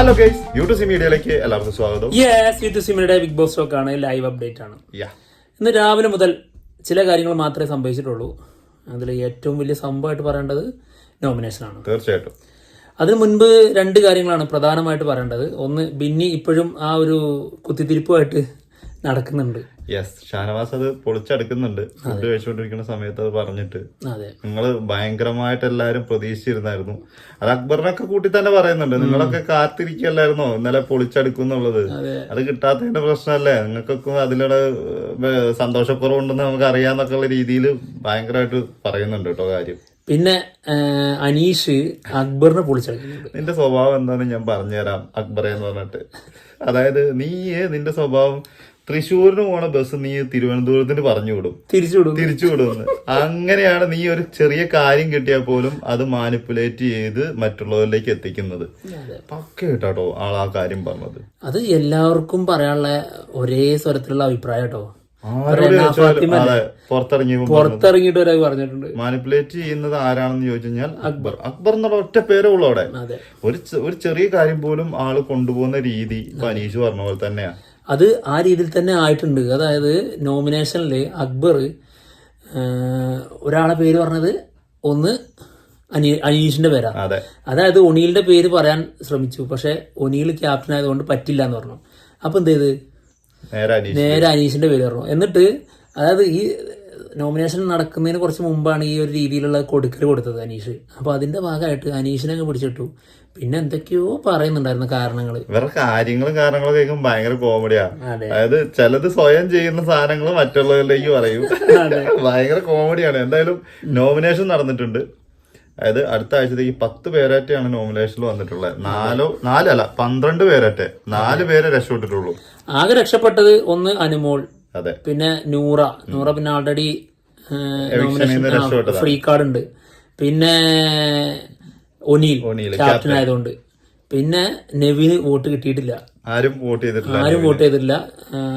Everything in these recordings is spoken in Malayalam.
ഹലോ ഗൈസ് മീഡിയയിലേക്ക് എല്ലാവർക്കും സ്വാഗതം. Yes YouTube media Bigg Boss talk ആണ് ലൈവ് അപ്ഡേറ്റ് ആണ്. ഇന്ന് രാവിലെ മുതൽ ചില കാര്യങ്ങൾ മാത്രമേ സംഭവിച്ചിട്ടുള്ളൂ. അതിൽ ഏറ്റവും വലിയ സംഭവമായിട്ട് പറയേണ്ടത് നോമിനേഷൻ ആണ്. തീർച്ചയായിട്ടും. അതിനു മുൻപ് രണ്ട് കാര്യങ്ങളാണ് പ്രധാനമായിട്ട് പറയേണ്ടത്. ഒന്ന് ബിന്നി ഇപ്പോഴും ആ ഒരു കുത്തിത്തിരിപ്പുമായിട്ട് നടക്കുന്നുണ്ട്. യെസ് ഷാനവാസ് അത് പൊളിച്ചെടുക്കുന്നുണ്ട്. ഫുഡ് കഴിച്ചുകൊണ്ടിരിക്കുന്ന സമയത്ത് അത് പറഞ്ഞിട്ട്. നിങ്ങൾ ഭയങ്കരമായിട്ട് എല്ലാവരും പ്രതീക്ഷിച്ചിരുന്നായിരുന്നു. അത് അക്ബറിനൊക്കെ കൂട്ടി തന്നെ പറയുന്നുണ്ട്. നിങ്ങളൊക്കെ കാത്തിരിക്കല്ലായിരുന്നോ? ഇന്നലെ പൊളിച്ചെടുക്കും എന്നുള്ളത് അത് കിട്ടാത്തതിന്റെ പ്രശ്നമല്ലേ? നിങ്ങൾക്കൊക്കെ അതിലൂടെ സന്തോഷക്കുറവുണ്ടെന്ന് നമുക്ക് അറിയാന്നൊക്കെ ഉള്ള രീതിയിൽ ഭയങ്കരമായിട്ട് പറയുന്നുണ്ട് കേട്ടോ കാര്യം. പിന്നെ അനീഷ് അക്ബറിനെ പൊളിച്ചെടുക്കുന്നുണ്ട്. നിന്റെ സ്വഭാവം എന്താണെന്ന് ഞാൻ പറഞ്ഞുതരാം അക്ബറെ എന്ന് പറഞ്ഞിട്ട്. അതായത് നീ നിന്റെ സ്വഭാവം തൃശ്ശൂരിന് പോണ ബസ് നീ തിരുവനന്തപുരത്തിന് പറഞ്ഞു വിടും തിരിച്ചുവിടും. തിരിച്ചു വിടുമെന്ന് അങ്ങനെയാണ് നീ ഒരു ചെറിയ കാര്യം കിട്ടിയാൽ പോലും അത് മാനിപ്പുലേറ്റ് ചെയ്ത് മറ്റുള്ളവരിലേക്ക് എത്തിക്കുന്നത്. പക്ക കേട്ടോ ആൾ ആ കാര്യം പറഞ്ഞത്. അത് എല്ലാവർക്കും പറയാനുള്ള ഒരേ സ്വരത്തിലുള്ള അഭിപ്രായം കേട്ടോ. പുറത്തിറങ്ങിയിട്ട് ഒരാൾ പറഞ്ഞിട്ടുണ്ട്. മാനിപ്പുലേറ്റ് ചെയ്യുന്നത് ആരാണെന്ന് ചോദിച്ചു കഴിഞ്ഞാൽ അക്ബർ. അക്ബർ എന്നുള്ള ഒറ്റ പേരേ ഉള്ളൂ അവിടെ. ഒരു ഒരു ചെറിയ കാര്യം പോലും ആൾ കൊണ്ടുപോകുന്ന രീതി അനീഷ് പറഞ്ഞ പോലെ തന്നെയാ. അത് ആ രീതിയിൽ തന്നെ ആയിട്ടുണ്ട്. അതായത് നോമിനേഷനിൽ അക്ബർ ഒരാളെ പേര് പറഞ്ഞത് ഒന്ന് അനി അനീഷിന്റെ പേരാ. അതെ. അതായത് ഒനീലിന്റെ പേര് പറയാൻ ശ്രമിച്ചു. പക്ഷെ ഒനീൽ ക്യാപ്റ്റൻ ആയതുകൊണ്ട് പറ്റില്ല എന്ന് പറഞ്ഞു. അപ്പൊ എന്ത് ചെയ്ത്? നേരെ അനീഷിന്റെ പേര് പറഞ്ഞു. എന്നിട്ട് അതായത് ഈ നോമിനേഷൻ നടക്കുന്നതിന് കുറച്ച് മുമ്പാണ് ഈ ഒരു രീതിയിലുള്ള കൊടുക്കൽ കൊടുത്തത് അനീഷ്. അപ്പൊ അതിന്റെ ഭാഗമായിട്ട് അനീഷിനെ അങ്ങ് പിടിച്ചിട്ടു. പിന്നെ എന്തൊക്കെയോ പറയുന്നുണ്ടായിരുന്നു കാരണങ്ങൾ ഇവരുടെ കാര്യങ്ങളും കാരണങ്ങളും കേൾക്കും ഭയങ്കര കോമഡിയാ അതായത് ചിലത് സ്വയം ചെയ്യുന്ന സാധനങ്ങൾ മറ്റുള്ളവരിലേക്ക് പറയും. ഭയങ്കര കോമഡിയാണ് എന്തായാലും നോമിനേഷൻ നടന്നിട്ടുണ്ട്. അതായത് അടുത്ത ആഴ്ചത്തേക്ക് പത്ത് പേരാറ്റാണ് നോമിനേഷൻ വന്നിട്ടുള്ളത്. നാലോ നാലല്ല പന്ത്രണ്ട് പേരറ്റെ. നാല് പേരെ രക്ഷപ്പെട്ടിട്ടുള്ളൂ. ആകെ രക്ഷപ്പെട്ടത് ഒന്ന് അനുമോൾ. അതെ. പിന്നെ നൂറ. നൂറ പിന്നെ ആൾറെഡി ഫ്രീ കാർഡ് ഉണ്ട്. പിന്നെ ഒനീൽ ക്യാപ്റ്റൻ. ആയതുകൊണ്ട്. പിന്നെ നെവിന് വോട്ട് കിട്ടിയിട്ടില്ല. ആരും വോട്ട് ചെയ്തിട്ടില്ല. ആരും വോട്ട് ചെയ്തിട്ടില്ല.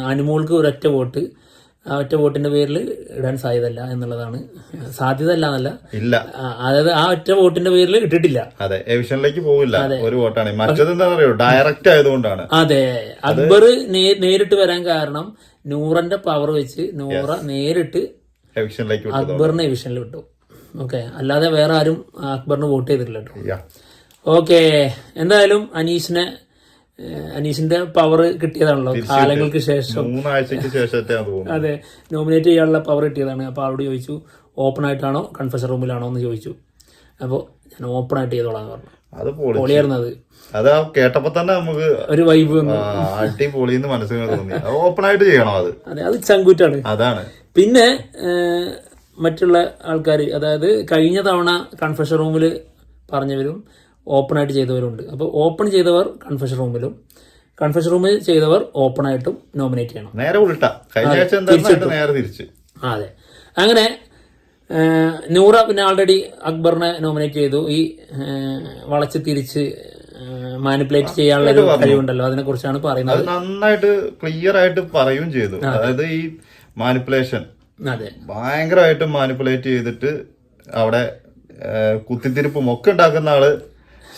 അനുമോൾക്ക് ഒരൊറ്റ വോട്ട്. ആ ഒറ്റ വോട്ടിന്റെ പേരിൽ ഇടാൻ സാധ്യതല്ല എന്നുള്ളതാണ്. സാധ്യത അല്ല എന്നല്ല ഇല്ല അതായത് ആ ഒറ്റ വോട്ടിന്റെ പേരിൽ ഇട്ടിട്ടില്ല. അതെ എവിഷനിലേക്ക് പോവില്ല ഒരു വോട്ടാണ്. മറ്റത് എന്താ അറിയോ ഡയറക്റ്റ് ആയതുകൊണ്ടാണ്. അതെ അക്ബർ നേരിട്ട് വരാൻ കാരണം നൂറന്റെ പവർ വെച്ച് നൂറ നേരിട്ട് എവിഷനിലേക്ക് അക്ബറിനെ എവിഷനിൽ വിട്ടു. ഓക്കെ അല്ലാതെ വേറെ ആരും അക്ബറിന് വോട്ട് ചെയ്തിട്ടില്ല കേട്ടോ. ഓക്കെ എന്തായാലും അനീഷിനെ അനീഷിന്റെ പവർ കിട്ടിയതാണല്ലോ. കാലങ്ങൾക്ക് ശേഷം. മൂന്നാഴ്ചക്ക് ശേഷത്തെ അത് നോമിനേറ്റ് ചെയ്യാനുള്ള പവർ കിട്ടിയതാണ്. അപ്പോൾ അവരോട് ചോദിച്ചു ഓപ്പൺ ആയിട്ടാണോ കൺഫഷൻ റൂമിലാണോ എന്ന് ചോദിച്ചു. അപ്പോൾ ഞാൻ ഓപ്പൺ ആയിട്ട് ചെയ്തോളാം എന്ന് പറഞ്ഞു. അത് പൊളിയായിരുന്നത് പൊളിയായിരുന്നു അത്. അത് ആ കേട്ടപ്പോ തന്നെ നമുക്ക് ഒരു വൈബ് മനസ്സിന് തോന്നി. അത് ഓപ്പൺ ആയിട്ട് ചെയ്യണം അത്? അതെ അത് ചങ്കൂറ്റാണ്. അതാണ്. പിന്നെ മറ്റുള്ള ആൾക്കാർ അതായത് കഴിഞ്ഞ തവണ കൺഫഷൻ റൂമിൽ പറഞ്ഞവരും ഓപ്പൺ ആയിട്ട് ചെയ്തവരുണ്ട്. അപ്പോൾ ഓപ്പൺ ചെയ്തവർ കൺഫഷൻ റൂമിലും കൺഫഷൻ റൂമിൽ ചെയ്തവർ ഓപ്പൺ ആയിട്ടും നോമിനേറ്റ് ചെയ്യണം. നേരെ ഉൾട്ട കഴിഞ്ഞ ആഴ്ച എന്തായിരുന്നു? നേരെ തിരിച്ച്. അതെ. അങ്ങനെ നൂറ പിന്നെ ആൾറെഡി അക്ബറിനെ നോമിനേറ്റ് ചെയ്തു. ഈ വളച്ച് തിരിച്ച് മാനിപ്പുലേറ്റ് ചെയ്യാനുള്ള ഒരു കഴിവുണ്ടല്ലോ. അതിനെ കുറിച്ചാണ് പറയുന്നത് നന്നായിട്ട് ക്ലിയർ ആയിട്ട് പറയുകയും ചെയ്തു. അതായത് ഈ മാനിപ്പുലേഷൻ അതെ. ഭയങ്കരമായിട്ട് മാനിപ്പുലേറ്റ് ചെയ്തിട്ട് അവിടെ കുത്തിത്തിരിപ്പും ഒക്കെ ഉണ്ടാക്കുന്ന ആൾ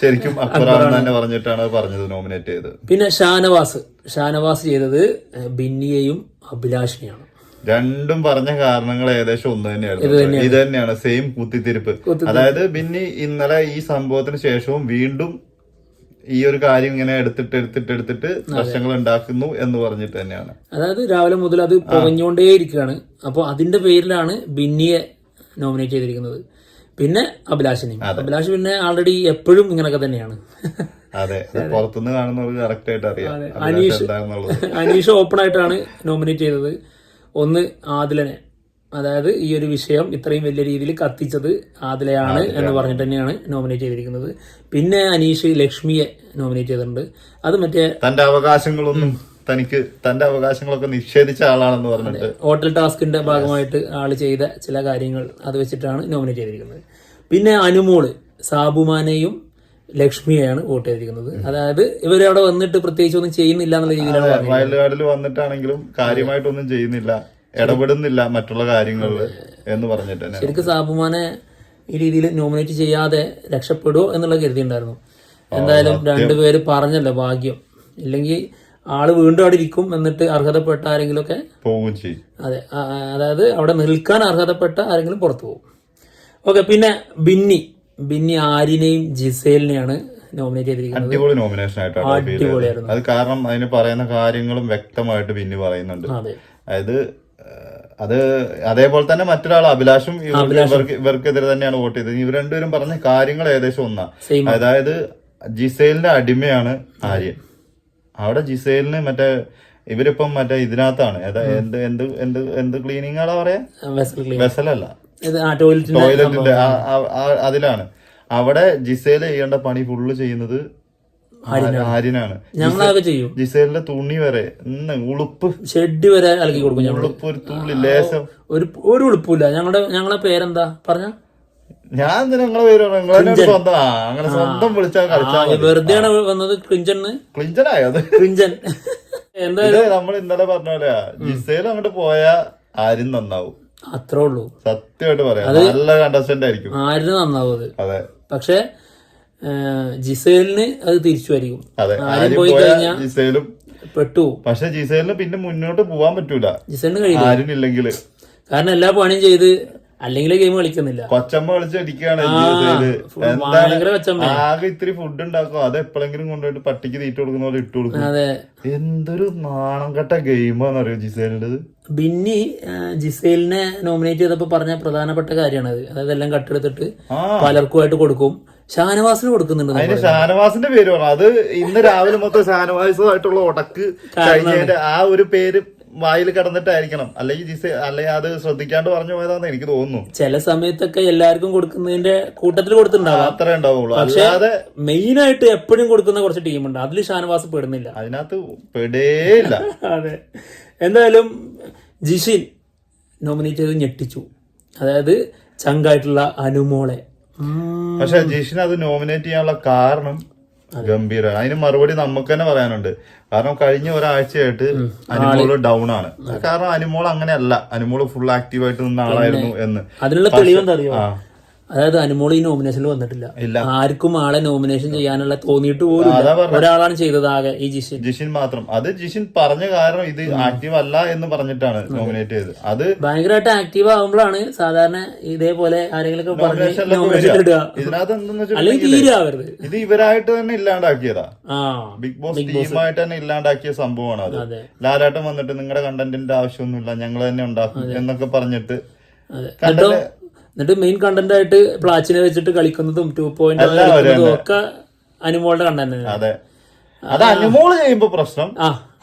ശരിക്കും അക്ബറാണെന്ന് തന്നെ പറഞ്ഞിട്ടാണ് പറഞ്ഞത് നോമിനേറ്റ് ചെയ്തത്. പിന്നെ ഷാനവാസ്. ഷാനവാസ് ചെയ്തത് ബിന്നിയെയും അഭിലാഷിനെയാണ്. രണ്ടും പറഞ്ഞ കാരണങ്ങൾ ഏകദേശം ഒന്ന് തന്നെയായിരുന്നു. ഇത് തന്നെയാണ്. സെയിം കുത്തിത്തിരിപ്പ്. അതായത് ബിന്നി ഇന്നലെ ഈ സംഭവത്തിന് ശേഷവും വീണ്ടും ഈ ഒരു കാര്യം ഇങ്ങനെ എടുത്തിട്ട് എടുത്തിട്ട് എടുത്തിട്ട് പ്രശ്നങ്ങൾ ഉണ്ടാക്കുന്നു എന്ന് പറഞ്ഞിട്ട് തന്നെയാണ്. അതായത് രാവിലെ മുതൽ അത് പുകഞ്ഞുകൊണ്ടേയിരിക്കുകയാണ്. അപ്പോൾ അതിന്റെ പേരിലാണ് ബിന്നിയെ നോമിനേറ്റ് ചെയ്തിരിക്കുന്നത്. പിന്നെ അഭിലാഷിനെയും. അഭിലാഷ് പിന്നെ ആൾറെഡി എപ്പോഴും ഇങ്ങനൊക്കെ തന്നെയാണ്. അതെ അത് പുറത്തുനിന്ന് കാണുന്നവർക്ക് കറക്റ്റ് ആയിട്ട് അറിയാം. എന്താണെന്നുള്ളത്. അനീഷ് ഓപ്പൺ ആയിട്ടാണ് നോമിനേറ്റ് ചെയ്തത്. ഒന്ന് ആദിലനെ. അതായത് ഈ ഒരു വിഷയം ഇത്രയും വലിയ രീതിയിൽ കത്തിച്ചത് ആദിലയാണ് എന്ന് പറഞ്ഞിട്ട് തന്നെയാണ് നോമിനേറ്റ് ചെയ്തിരിക്കുന്നത്. പിന്നെ അനീഷ് ലക്ഷ്മിയെ നോമിനേറ്റ് ചെയ്തിട്ടുണ്ട്. അത് മറ്റേ തന്റെ അവകാശങ്ങളൊന്നും തനിക്ക് തന്റെ അവകാശങ്ങളൊക്കെ നിഷേധിച്ച ആളാണെന്ന് പറഞ്ഞിട്ട് ഹോട്ടൽ ടാസ്കിന്റെ ഭാഗമായിട്ട് ആൾ ചെയ്ത ചില കാര്യങ്ങൾ അത് വെച്ചിട്ടാണ് നോമിനേറ്റ് ചെയ്തിരിക്കുന്നത്. പിന്നെ അനുമോൾ സാബുമാനെയും ലക്ഷ്മിയെയാണ് വോട്ട് ചെയ്തിരിക്കുന്നത്. അതായത് ഇവരവിടെ അവിടെ വന്നിട്ട് പ്രത്യേകിച്ച് ഒന്നും ചെയ്യുന്നില്ല എന്നുള്ള രീതിയിലാണ് വയലുകാടിൽ വന്നിട്ടാണെങ്കിലും കാര്യമായിട്ടൊന്നും ചെയ്യുന്നില്ല ഇടപെടുന്നില്ല മറ്റുള്ള കാര്യങ്ങളിൽ എന്ന് പറഞ്ഞിട്ട് ശരിക്ക് സാബുമാനെ ഈ രീതിയിൽ നോമിനേറ്റ് ചെയ്യാതെ രക്ഷപ്പെടുമോ എന്നുള്ള കരുതിയുണ്ടായിരുന്നു എന്തായാലും രണ്ടുപേര് പറഞ്ഞല്ലോ ഭാഗ്യം. ഇല്ലെങ്കിൽ ആൾ വീണ്ടും അവിടെ ഇരിക്കും എന്നിട്ട് അർഹതപ്പെട്ട ആരെങ്കിലും ഒക്കെ പോകും ചെയ്യും. അതെ അതായത് അവിടെ നിൽക്കാൻ അർഹതപ്പെട്ട ആരെങ്കിലും പുറത്തു പോകും. ഓക്കെ പിന്നെ ബിന്നി. ബിന്നി ആരിനെയും ജിസേലിനെയാണ് നോമിനേറ്റ് ചെയ്തിരിക്കുന്നത്. അടിപൊളി നോമിനേഷൻ ആയിട്ടാണ് അത് കാരണം അതിന് പറയുന്ന കാര്യങ്ങളും വ്യക്തമായിട്ട് ബിന്നി പറയുന്നുണ്ട്. അതെ. അതായത് അത് അതേപോലെ തന്നെ മറ്റൊരാൾ അഭിലാഷും ഇവർക്ക് ഇവർക്ക് ഇവർക്കെതിരെ തന്നെയാണ് വോട്ട് ചെയ്തത്. ഇവർ രണ്ടുപേരും പറഞ്ഞ കാര്യങ്ങൾ ഏകദേശം ഒന്നാ അതായത് ജിസേലിന്റെ അടിമയാണ് ആര്യൻ. അവിടെ ജിസേലിന് മറ്റേ ഇവരിപ്പം മറ്റേ ഇതിനകത്താണ്. എന്ത് എന്ത് എന്ത് എന്ത് ക്ലീനിങ് ആണോ പറയാ? വെസലല്ല. ടോയ്ലറ്റിന്റെ അതിലാണ്. അവിടെ ജിസേൽ ചെയ്യേണ്ട പണി ഫുള്ള് ചെയ്യുന്നത് ആര്യനാണ് ജിസേലിന്റെ തുണി വരെ ഇന്ന് ഉളുപ്പ്. ഷെഡ് വരെ അലക്കി കൊടുക്കും ഉളുപ്പ് ഒരു തുള്ളി ലേശം. ഒരു ഒരു ഉളുപ്പില്ല ഞങ്ങളുടെ ഞങ്ങളെ പേരെന്താ? പറഞ്ഞ. ഞാൻ നിങ്ങളെ പേര് പറഞ്ഞു? സ്വന്തം. അങ്ങനെ സ്വന്തം വിളിച്ചാൽ കളിച്ചാൽ വെറുതെ വെറുതെയാണ് വന്നത് ക്ലിഞ്ചൻ ക്ലിഞ്ചനായോ അത് ക്ലിഞ്ചൻ എന്തായാലും നമ്മൾ ഇന്നലെ പറഞ്ഞ പോലെ ജിസേൽ അങ്ങോട്ട് പോയാ ആരും നന്നാവും. അത്രേ ഉള്ളൂ. സത്യമായിട്ട് പറയാം. നല്ല കണ്ടസ്റ്റന്റ് ആയിരിക്കും. ആരും നന്നാവും അത്. പക്ഷെ ജിസേലിന് അത് തിരിച്ചു ആരും ആരും പോയി കഴിഞ്ഞാൽ ജിസേലും പെട്ടു. പക്ഷെ ജിസേലിന് പിന്നെ മുന്നോട്ട് പോവാൻ പറ്റൂല. ജിസേലിന് കഴിയില്ല. ആരും ഇല്ലെങ്കിൽ കാരണം എല്ലാ പണിയും ചെയ്ത് അല്ലെങ്കിൽ ഗെയിം കളിക്കുന്നില്ല. കൊച്ചമ്മ ആകെ ഇത്തിരി ഫുഡ് ഉണ്ടാക്കും. അത് എപ്പോഴെങ്കിലും കൊണ്ടുപോയിട്ട് പട്ടിക്ക് തീറ്റ കൊടുക്കുന്ന പോലെ ഇട്ട് കൊടുക്കും. അതെ. എന്തൊരു നാണം കെട്ട ഗെയിമാന്നറിയോ ജിസേലിന്റെത്? ബിന്നി ആ, ജിസേലിനെ നോമിനേറ്റ് ചെയ്തപ്പോ പറഞ്ഞ പ്രധാനപ്പെട്ട കാര്യമാണ് അത് അതായത് എല്ലാം കട്ടെടുത്തിട്ട് പലർക്കുമായിട്ട് കൊടുക്കും. ഷാനവാസിന് കൊടുക്കുന്നുണ്ട്. അതിന് ഷാനവാസിന്റെ പേര് പറഞ്ഞു അത് ഇന്ന് രാവിലെ മൊത്തം ഷാനവാസുമായിട്ടുള്ള ഉടക്ക് കഴിഞ്ഞതിന്റെ ആ ഒരു പേര് വായിൽ കിടന്നിട്ടായിരിക്കണം. അല്ലെങ്കിൽ ജിസേ അല്ലെങ്കിൽ അത് ശ്രദ്ധിക്കാണ്ട് പറഞ്ഞു പോയതാന്ന് എനിക്ക് തോന്നുന്നു. ചില സമയത്തൊക്കെ എല്ലാവർക്കും കൊടുക്കുന്നതിന്റെ കൂട്ടത്തിൽ കൊടുത്തിട്ടുണ്ടാവും. അത്രേ ഉണ്ടാവുള്ളൂ. അല്ലാതെ മെയിൻ ആയിട്ട് എപ്പോഴും കൊടുക്കുന്ന കുറച്ച് ടീമുണ്ട്. അതിൽ ഷാനവാസ് പെടുന്നില്ല. അതിനകത്ത് പെടേയില്ല. അതെ. എന്തായാലും ജിഷിൻ നോമിനേറ്റ് ചെയ്ത് ഞെട്ടിച്ചു. അതായത് ചങ്കായിട്ടുള്ള അനുമോളെ. പക്ഷെ ജിഷിന് അത് നോമിനേറ്റ് ചെയ്യാനുള്ള കാരണം ഗംഭീരമാണ് അതിന് മറുപടി നമുക്ക് തന്നെ പറയാനുണ്ട്. കാരണം കഴിഞ്ഞ ഒരാഴ്ചയായിട്ട് അനുമോൾ ഡൗൺ ആണ് കാരണം അനുമോൾ അങ്ങനെയല്ല. അനുമോൾ ഫുൾ ആക്റ്റീവ് ആയിട്ട് നിന്ന ആളായിരുന്നു എന്ന്. അതിനുള്ള തെളിവ് എന്താ അതായത് അനുമോളി ഈ നോമിനേഷനിൽ വന്നിട്ടില്ല. ആർക്കും ആളെ നോമിനേഷൻ ചെയ്യാനുള്ള തോന്നിയിട്ട് പോലും. ഒരാളാണ് ചെയ്തത് ആകെ ഈ ജിഷിൻ. ജിഷിൻ മാത്രം. അത് ജിഷിൻ പറഞ്ഞ കാരണം ഇത് ആക്റ്റീവ് അല്ല എന്ന് പറഞ്ഞിട്ടാണ് നോമിനേറ്റ് ചെയ്തത്. അത് ഭയങ്കരമായിട്ട് ആക്റ്റീവ് ആകുമ്പോഴാണ് സാധാരണ ഇതേപോലെ ആരെങ്കിലും ഒക്കെ പറഞ്ഞ് നോമിനേഷൻ ഇതിനകത്ത് ഇത് ഇവരായിട്ട് തന്നെ ഇല്ലാണ്ടാക്കിയതാ. ബിഗ് ബോസ് ടീമായിട്ട് തന്നെ ഇല്ലാണ്ടാക്കിയ സംഭവമാണ് അത്. ലാലാട്ടം വന്നിട്ട് നിങ്ങളുടെ കണ്ടന്റിന്റെ ആവശ്യമൊന്നുമില്ല ഞങ്ങൾ തന്നെ ഉണ്ടാക്കും എന്നൊക്കെ പറഞ്ഞിട്ട് എന്നിട്ടോ മെയിൻ കണ്ടന്റ് ആയിട്ട് പ്ലാച്ചിനെ വെച്ചിട്ട് കളിക്കുന്നതും ടു പോയിന്റ് ഒക്കെ അനുമോളുടെ കണ്ടന്റ് അതെ. അത് അനുമോൾ ചെയ്യുമ്പോ പ്രശ്നം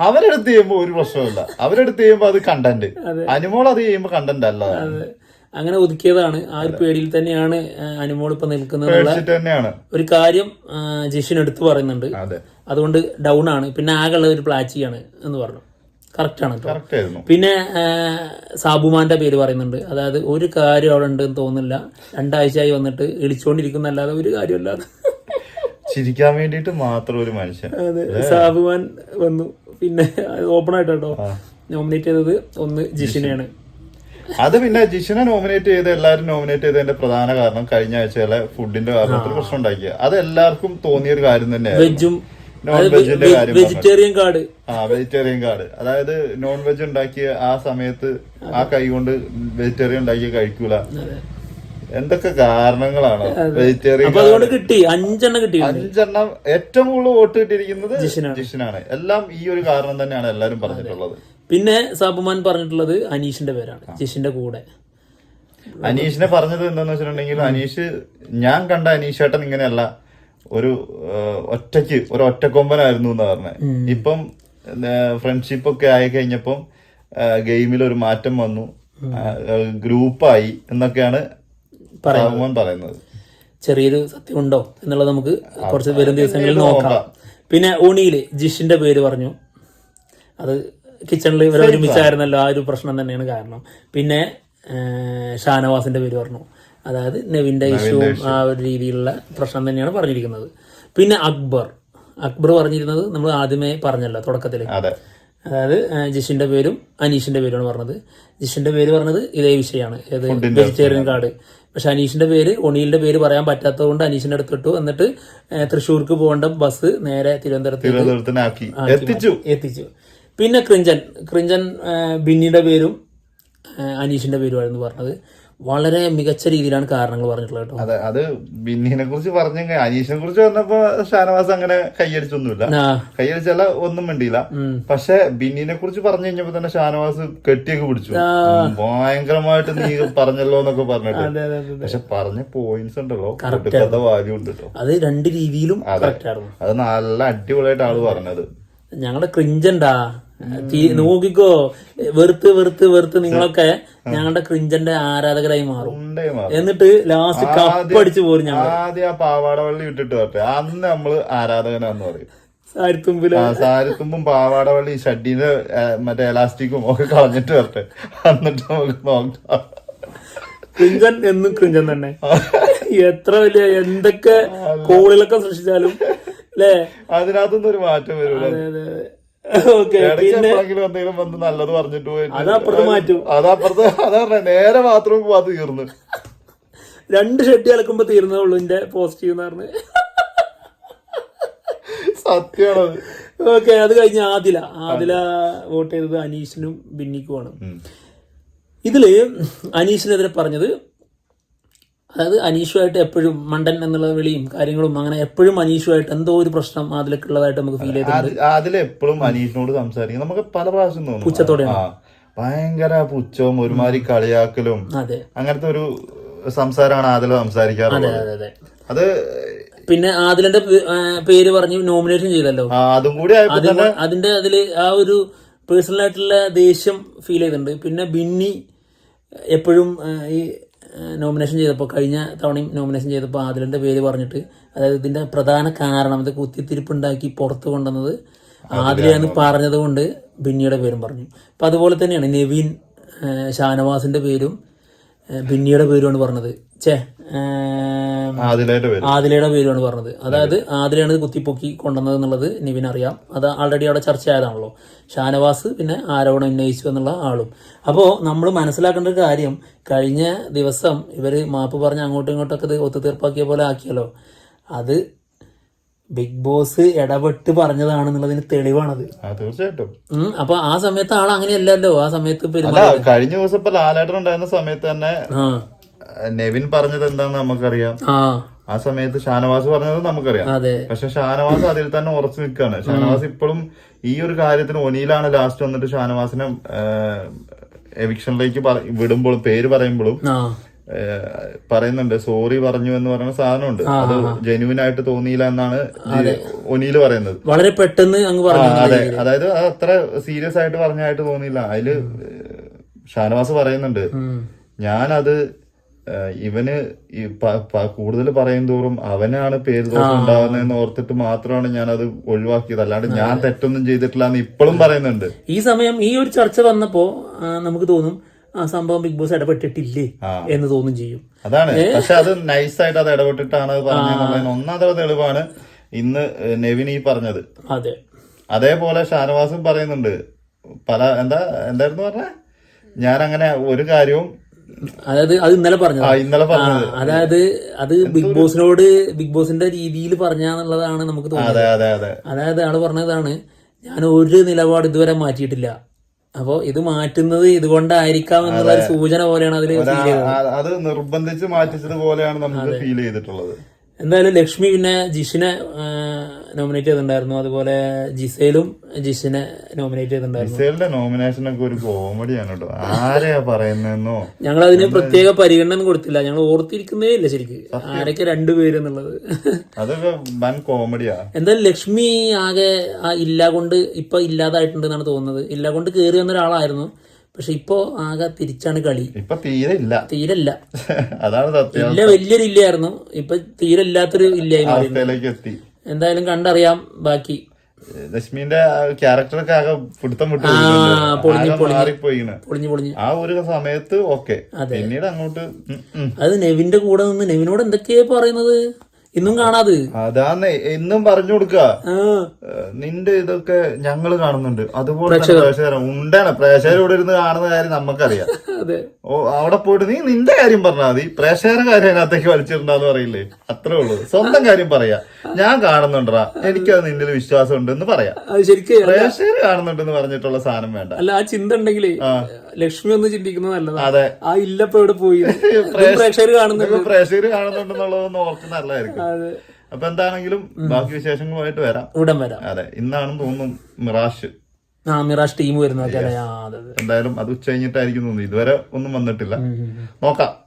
അവരെടുത്ത് ചെയ്യുമ്പോ ഒരു പ്രശ്നമില്ല അവരെടുത്ത് ചെയ്യുമ്പോ അത് കണ്ടന്റ്. അനുമോൾ അത് ചെയ്യുമ്പോ കണ്ടന്റ് അല്ല അങ്ങനെ ഒതുക്കിയതാണ്. ആ ഒരു പേടിയിൽ തന്നെയാണ് അനുമോൾ ഇപ്പൊ നിൽക്കുന്നത് ഒരു കാര്യം ജിഷിൻ എടുത്തു പറയുന്നുണ്ട്. അതെ. അതുകൊണ്ട് ഡൗൺ ആണ്. പിന്നെ ആകെയുള്ള ഒരു പ്ലാച്ചിയാണ് എന്ന് പറഞ്ഞു. കറക്റ്റ് ആണ് കേട്ടോ പിന്നെ സാബുമാന്റെ പേര് പറയുന്നുണ്ട്. അതായത് ഒരു കാര്യം അവിടെ ഉണ്ടെന്ന് തോന്നുന്നില്ല. രണ്ടാഴ്ചയായി വന്നിട്ട് ഇളിച്ചോണ്ടിരിക്കുന്നല്ലാതെ ഒരു കാര്യമല്ലാതെ ചിരിക്കാൻ വേണ്ടിയിട്ട് മാത്രം ഒരു മനുഷ്യൻ. അതെ സാബുമാൻ വന്നു. പിന്നെ ഓപ്പൺ ആയിട്ട് കേട്ടോ നോമിനേറ്റ് ചെയ്തത് ഒന്ന് ജിഷിനെയാണ്. അത് പിന്നെ ജിഷിനെ നോമിനേറ്റ് ചെയ്ത് എല്ലാവരും നോമിനേറ്റ് ചെയ്തതിന്റെ പ്രധാന കാരണം കഴിഞ്ഞ ആഴ്ചയിലെ ഫുഡിന്റെ കാരണത്തിൽ പ്രശ്നം ഉണ്ടാക്കിയ. അത് എല്ലാവർക്കും തോന്നിയ ഒരു കാര്യം തന്നെയാണ് വെജും വെജിന്റെ കാര്യം വെജിറ്റേറിയൻ കാർഡ് ആ വെജിറ്റേറിയൻ കാർഡ് അതായത് നോൺ വെജ് ഉണ്ടാക്കിയ ആ സമയത്ത് ആ കൈ കൊണ്ട് വെജിറ്റേറിയൻ ഉണ്ടാക്കിയ കഴിക്കൂല. എന്തൊക്കെ കാരണങ്ങളാണ് വെജിറ്റേറിയൻ അതുകൊണ്ട് കിട്ടി. അഞ്ചെണ്ണം കിട്ടി. അഞ്ചെണ്ണം ഏറ്റവും കൂടുതൽ വോട്ട് കിട്ടിയിരിക്കുന്നത് ജിഷിനാണ്. എല്ലാം ഈ ഒരു കാരണം തന്നെയാണ് എല്ലാരും പറഞ്ഞിട്ടുള്ളത്. പിന്നെ സാബുമാൻ പറഞ്ഞിട്ടുള്ളത് അനീഷിന്റെ പേരാണ്. ജിഷിന്റെ കൂടെ. അനീഷിനെ പറഞ്ഞത് എന്താന്ന് വെച്ചിട്ടുണ്ടെങ്കിൽ അനീഷ് ഞാൻ കണ്ട അനീഷ് അനീഷേട്ടൻ ഇങ്ങനെയല്ല. ഒരു ഒറ്റയ്ക്ക് ഒരു ഒറ്റക്കൊമ്പനായിരുന്നു എന്ന് പറഞ്ഞത് ഇപ്പം ഫ്രണ്ട്ഷിപ്പ് ഒക്കെ ആയി കഴിഞ്ഞപ്പം ഗെയിമിൽ ഒരു മാറ്റം വന്നു. ഗ്രൂപ്പായി എന്നൊക്കെയാണ് പറയുന്നത്. ചെറിയൊരു സത്യമുണ്ടോ എന്നുള്ളത് നമുക്ക് കുറച്ച് വരും ദിവസങ്ങളിൽ നോക്കാം. പിന്നെ ഊണിയിൽ ജിഷിന്റെ പേര് പറഞ്ഞു. അത് കിച്ചണിൽ ഇവരെ ഒരുമിച്ചായിരുന്നല്ലോ ആ ഒരു പ്രശ്നം തന്നെയാണ് കാരണം. പിന്നെ ഷാനവാസിന്റെ പേര് പറഞ്ഞു. അതായത് നെവിന്റെ ഇഷ്യൂവും ആ ഒരു രീതിയിലുള്ള പ്രശ്നം തന്നെയാണ് പറഞ്ഞിരിക്കുന്നത്. പിന്നെ അക്ബർ. അക്ബർ പറഞ്ഞിരുന്നത് നമ്മൾ ആദ്യമേ പറഞ്ഞല്ലോ തുടക്കത്തിൽ അതെ. അതായത് ജിഷിന്റെ പേരും അനീഷിന്റെ പേരുമാണ് പറഞ്ഞത്. ജിഷിന്റെ പേര് പറഞ്ഞത് ഇതേ വിഷയമാണ്. ഏത് വെജിറ്റേറിയൻ കാർഡ് പക്ഷെ അനീഷിന്റെ പേര് ഒണിയിലിന്റെ പേര് പറയാൻ പറ്റാത്തത് കൊണ്ട് അനീഷിന്റെ അടുത്തിട്ടു എന്നിട്ട് തൃശ്ശൂർക്ക് പോകേണ്ട ബസ് നേരെ തിരുവനന്തപുരത്തേക്ക് തിരുവനന്തപുരത്തിനാക്കി. എത്തിച്ചു. എത്തിച്ചു. പിന്നെ ക്രിഞ്ചൻ. ക്രിഞ്ചൻ ബിന്നിന്റെ ബിന്നിയുടെ പേരും അനീഷിന്റെ പേരുമായിരുന്നു പറഞ്ഞത്. വളരെ മികച്ച രീതിയിലാണ് കാരണങ്ങൾ പറഞ്ഞിട്ടുള്ളത് കേട്ടോ. അതെ അത് ബിന്നിനെ കുറിച്ച് പറഞ്ഞു അനീഷിനെ കുറിച്ച് പറഞ്ഞപ്പോ ഷാനവാസ് അങ്ങനെ കൈയടിച്ചൊന്നുമില്ല. കൈയടിച്ചല്ല ഒന്നും വേണ്ടിയില്ല. പക്ഷെ ബിന്നിനെ കുറിച്ച് പറഞ്ഞു കഴിഞ്ഞപ്പോ തന്നെ ഷാനവാസ് കെട്ടിയൊക്കെ പിടിച്ചു. ഭയങ്കരമായിട്ട് നീ പറഞ്ഞല്ലോ എന്നൊക്കെ പറഞ്ഞിട്ട്. പക്ഷെ പറഞ്ഞ പോയിന്റ്സ് ഉണ്ടല്ലോ കഥ വാല്യൂ ഉണ്ട് കേട്ടോ. അത് രണ്ട് രീതിയിലും അത്. നല്ല അടിപൊളിയായിട്ട് ആൾ പറഞ്ഞത് ഞങ്ങളുടെ ക്രിഞ്ചണ്ടാ നോക്കിക്കോ വെറുത്ത് വെറുത്ത് വെറുത്ത് നിങ്ങളൊക്കെ ഞങ്ങളുടെ ക്രിഞ്ചന്റെ ആരാധകരായി മാറും. എന്നിട്ട് ലാസ്റ്റ് കപ്പ് അടിച്ചു പോരും ഞങ്ങൾ ആദ്യം ആ പാവാട വള്ളി വരട്ടെ. അന്ന് നമ്മൾ ആരാധകനാന്ന് പറയും. സാരിത്തുമ്പും പാവാട വള്ളി ഷഡീന് മറ്റേ എലാസ്റ്റിക്കും ഒക്കെ കളഞ്ഞിട്ട് വരട്ടെ. എന്നിട്ട് നമുക്ക് നോക്കാം. ക്രിഞ്ചൻ എന്നും ക്രിഞ്ചൻ തന്നെ. എത്ര വലിയ എന്തൊക്കെ കോളിലൊക്കെ സൃഷ്ടിച്ചാലും അല്ലേ? അതിനകത്തൊന്നും ഒരു മാറ്റം വരൂല എന്തെങ്കിലും വന്ന് നല്ലത് പറഞ്ഞിട്ട് മാറ്റും അതപ്പുറത്ത് അതാ നേരെ ബാത്റൂമിൽ തീർന്നു. രണ്ട് ഷെഡ് അലക്കുമ്പോ തീർന്നേ ഉള്ളൂ എന്റെ പോസിറ്റീവ് എന്ന് പറഞ്ഞ്. സത്യമാണത് ഓക്കെ അത് കഴിഞ്ഞ് ആദില. ആദില വോട്ട് ചെയ്തത് അനീഷിനും ബിന്നിക്കുമാണ് ഇതിൽ അനീഷിനെതിരെ പറഞ്ഞത് അതായത് അനീഷുമായിട്ട് എപ്പോഴും മണ്ടൻ എന്നുള്ള വിളിയും കാര്യങ്ങളും അങ്ങനെ എപ്പോഴും അനീഷുമായിട്ട് എന്തോ ഒരു പ്രശ്നം അതിലൊക്കെ ഉള്ളതായിട്ട് നമുക്ക് ഫീൽ ചെയ്തു അത് അതിലെപ്പോഴും അനീഷിനോട് സംസാരിക്കും. നമുക്ക് പല പ്രാവശ്യം തോന്നും. പുച്ഛത്തോടെയാണ്. ആ ഭയങ്കര പുച്ഛവും ഒരുമാതിരി കളിയാക്കലും അതെ. അങ്ങനത്തെ ഒരു സംസാരമാണ് ആദില സംസാരിക്കാറുള്ളത്. അതെ പിന്നെ ആദിലിന്റെ പേര് പറഞ്ഞ് നോമിനേഷൻ ചെയ്തല്ലോ. അതും കൂടി അതിന്റെ അതിൽ ആ ഒരു പേഴ്സണൽ ആയിട്ടുള്ള ദേഷ്യം ഫീൽ ചെയ്തിട്ടുണ്ട്. പിന്നെ ബിന്നി എപ്പോഴും ഈ നോമിനേഷൻ ചെയ്തപ്പോൾ കഴിഞ്ഞ തവണയും നോമിനേഷൻ ചെയ്തപ്പോൾ ആദിലിന്റെ പേര് പറഞ്ഞിട്ട് അതായത് ഇതിന്റെ പ്രധാന കാരണം ഇത് കുത്തിത്തിരിപ്പുണ്ടാക്കി പുറത്ത് കൊണ്ടുവന്നത് ആദിലയാണ് പറഞ്ഞത് കൊണ്ട് ബിന്നിയുടെ പേരും പറഞ്ഞു. അപ്പം അതുപോലെ തന്നെയാണ് നവീൻ ഷാനവാസിന്റെ പേരും ബിന്നിയുടെ പേരുമാണ് പറഞ്ഞത്. ചേ ആദിലയുടെ പേരുമാണ് പറഞ്ഞത്. അതായത് ആദിലയാണ് കുത്തിപ്പൊക്കി കൊണ്ടുവന്നത് എന്നുള്ളത് നിവിൻ അറിയാം. അത് ആൾറെഡി അവിടെ ചർച്ച ആയതാണല്ലോ ഷാനവാസ് പിന്നെ ആരോപണം ഉന്നയിച്ചു എന്നുള്ള ആളും. അപ്പോൾ നമ്മൾ മനസ്സിലാക്കേണ്ട ഒരു കാര്യം കഴിഞ്ഞ ദിവസം ഇവർ മാപ്പ് പറഞ്ഞ് അങ്ങോട്ടും ഇങ്ങോട്ടൊക്കെ ഇത് ഒത്തുതീർപ്പാക്കിയ പോലെ ആക്കിയല്ലോ. അത് ബിഗ് ബോസ് ഇടപെട്ട് പറഞ്ഞതാണെന്നുള്ളതിന് തെളിവാണത്. തീർച്ചയായിട്ടും. അപ്പൊ ആ സമയത്ത് ആൾ അങ്ങനെയല്ലല്ലോ. ആ സമയത്ത് കഴിഞ്ഞ ദിവസം ഇപ്പൊ ലാലേട്ടൻ ഉണ്ടായിരുന്ന സമയത്ത് തന്നെ നെവിൻ പറഞ്ഞത് എന്താന്ന് നമുക്കറിയാം. ആ. സമയത്ത് ഷാനവാസ് പറഞ്ഞത് നമുക്കറിയാം. പക്ഷെ ഷാനവാസ് അതിൽ തന്നെ ഉറച്ചു നിൽക്കുകയാണ്. ഷാനവാസ് ഇപ്പോഴും ഈ ഒരു കാര്യത്തിന് ഒനിയിലാണ് ലാസ്റ്റ് വന്നിട്ട് ഷാനവാസിനെ എവിക്ഷനിലേക്ക് വിടുമ്പോഴും പേര് പറയുമ്പോഴും പറയുന്നുണ്ട്. സോറി പറഞ്ഞു എന്ന് പറയുന്ന സാധനമുണ്ട്. അത് ജെന്യൂൻ ആയിട്ട് തോന്നിയില്ല എന്നാണ് ഒനിയിൽ പറയുന്നത്. വളരെ പെട്ടെന്ന് അങ്ങ് പറഞ്ഞു അതെ. അതായത് അത് അത്ര സീരിയസ് ആയിട്ട് പറഞ്ഞായിട്ട് തോന്നിയില്ല. അതിൽ ഷാനവാസ് പറയുന്നുണ്ട്. ഞാനത് ഇവന് കൂടുതൽ പറയും തോറും അവനാണ് പേര് ദോഷം ഉണ്ടാവുന്നതെന്ന് ഓർത്തിട്ട് മാത്രമാണ് ഞാൻ അത് ഒഴിവാക്കിയത്. അല്ലാണ്ട് ഞാൻ തെറ്റൊന്നും ചെയ്തിട്ടില്ല എന്ന് ഇപ്പോഴും പറയുന്നുണ്ട്. ഈ സമയം ഈ ഒരു ചർച്ച വന്നപ്പോ നമുക്ക് തോന്നും ആ സംഭവം ബിഗ് ബോസ് ഇടപെട്ടിട്ടില്ലേ എന്ന് തോന്നും ചെയ്യും. അതാണ്. പക്ഷെ അത് നൈസായിട്ട് അത് ഇടപെട്ടിട്ടാണ് പറഞ്ഞത് ഒന്നാമത്തെ തെളിവാണ് ഇന്ന് നെവിൻ ഈ പറഞ്ഞത്. അതെ. അതേപോലെ ഷാനവാസും പറയുന്നുണ്ട്. പല എന്താ എന്തായിരുന്നു പറഞ്ഞ? ഞാൻ അങ്ങനെ ഒരു കാര്യവും അതായത് അത് ഇന്നലെ പറഞ്ഞത്. ആ ഇന്നലെ പറഞ്ഞത്. അതായത് അത് ബിഗ് ബോസിനോട് ബിഗ് ബോസിന്റെ രീതിയിൽ പറഞ്ഞാന്നുള്ളതാണ് നമുക്ക് തോന്നുന്നത് അതെ അതെ അതെ. അതായത് ആൾ പറഞ്ഞതാണ് ഞാൻ ഒരു നിലപാട് ഇതുവരെ മാറ്റിയിട്ടില്ല. അപ്പോ ഇത് മാറ്റുന്നത് ഇതുകൊണ്ടായിരിക്കാം എന്നുള്ള സൂചന പോലെയാണ് അതിൽ അത് നിർബന്ധിച്ച് മാറ്റിച്ചത് പോലെയാണ് നമുക്ക് ഫീൽ ചെയ്തിട്ടുള്ളത്. എന്തായാലും ലക്ഷ്മി പിന്നെ ജിഷിനെ നോമിനേറ്റ് ചെയ്തിട്ടുണ്ടായിരുന്നു. അതുപോലെ ജിസേലും ജിഷിനെ നോമിനേറ്റ് ചെയ്തിട്ടുണ്ടായിരുന്നു. മിസൈലിന്റെ നോമിനേഷൻ ഒക്കെ ഒരു കോമഡിയാണ് കേട്ടോ. ആരെയാ ഞങ്ങൾ അതിന് പ്രത്യേക പരിഗണന കൊടുത്തില്ല. ഞങ്ങൾ ഓർത്തിരിക്കുന്നേ ഇല്ല ശരിക്ക് ആരൊക്കെ രണ്ടുപേര് എന്നുള്ളത്. അതൊക്കെ വൻ കോമഡിയാ എന്തായാലും ലക്ഷ്മി ആകെ ആ ഇല്ല കൊണ്ട് ഇപ്പൊ ഇല്ലാതായിട്ടുണ്ട് എന്നാണ് തോന്നുന്നത്. ഇല്ല കൊണ്ട് കയറി വന്ന ഒരാളായിരുന്നു. പക്ഷെ ഇപ്പോ ആകെ തിരിച്ചാണ് കളി. ഇപ്പൊ തീരെ ഇല്ല. തീരെ ഇല്ല അതാണ് സത്യം. ഇല്ല വലിയൊരു ഇല്ലായിരുന്നു. ഇപ്പൊ തീരെ ഇല്ലാത്തൊരു ഇല്ലായി മാറി എത്തി. എന്തായാലും കണ്ടറിയാം ബാക്കി. ലക്ഷ്മിന്റെ ക്യാരക്ടറൊക്കെ ആകെ പിടുത്തം പൊളിഞ്ഞ് ആ ഒരു സമയത്ത് ഓക്കെ. പിന്നീട് അങ്ങോട്ട്. അത് നെവിന്റെ കൂടെ നിന്ന് നെവിനോട് എന്തൊക്കെയാ പറയുന്നത്? ഇന്നും കാണാതെ? അതാന്ന് എന്നും പറഞ്ഞു കൊടുക്ക. നിന്റെ ഇതൊക്കെ ഞങ്ങൾ കാണുന്നുണ്ട്. അതുപോലെ പ്രേക്ഷകരം പ്രേക്ഷകർ. ഉണ്ടാണ്. പ്രേക്ഷകർ ഇവിടെ ഇരുന്ന് കാണുന്ന കാര്യം നമുക്കറിയാം. ഓ അവിടെ പോയിട്ട് നീ നിന്റെ കാര്യം പറഞ്ഞാൽ മതി. പ്രേക്ഷകരുടെ കാര്യം അതിനകത്തേക്ക് വലിച്ചിട്ടുണ്ടാന്ന് പറയില്ലേ? അത്രേ ഉള്ളൂ. സ്വന്തം കാര്യം പറയാ. ഞാൻ കാണുന്നുണ്ടാ എനിക്കത് നിന്റെ വിശ്വാസം ഉണ്ടെന്ന് പറയാം പ്രേക്ഷകർ കാണുന്നുണ്ടെന്ന് പറഞ്ഞിട്ടുള്ള സാധനം വേണ്ട. അല്ല ആ ചിന്ത ഉണ്ടെങ്കിലേ ലക്ഷ്മി ഒന്ന് ചിന്തിക്കുന്നത് നല്ലതാണ് അതെ. ആ ഇല്ലപ്പോ എവിടെ പോയി? പ്രേക്ഷകർ കാണുന്നുണ്ട്. പ്രേക്ഷകർ കാണുന്നുണ്ടെന്നുള്ളതൊന്നും ഓർക്കുന്ന നല്ലതായിരിക്കും. അപ്പൊ എന്താണെങ്കിലും ബാക്കി വിശേഷങ്ങളുമായിട്ട് വരാം. ഉടൻ വരാം. അതെ ഇന്നാണെന്ന് തോന്നുന്നു മിറാഷ്. ആ മിറാഷ് ടീം വരുന്നതൊക്കെ എന്തായാലും അത് ഉച്ച കഴിഞ്ഞിട്ടായിരിക്കും തോന്നുന്നു. ഇതുവരെ ഒന്നും വന്നിട്ടില്ല. നോക്കാം.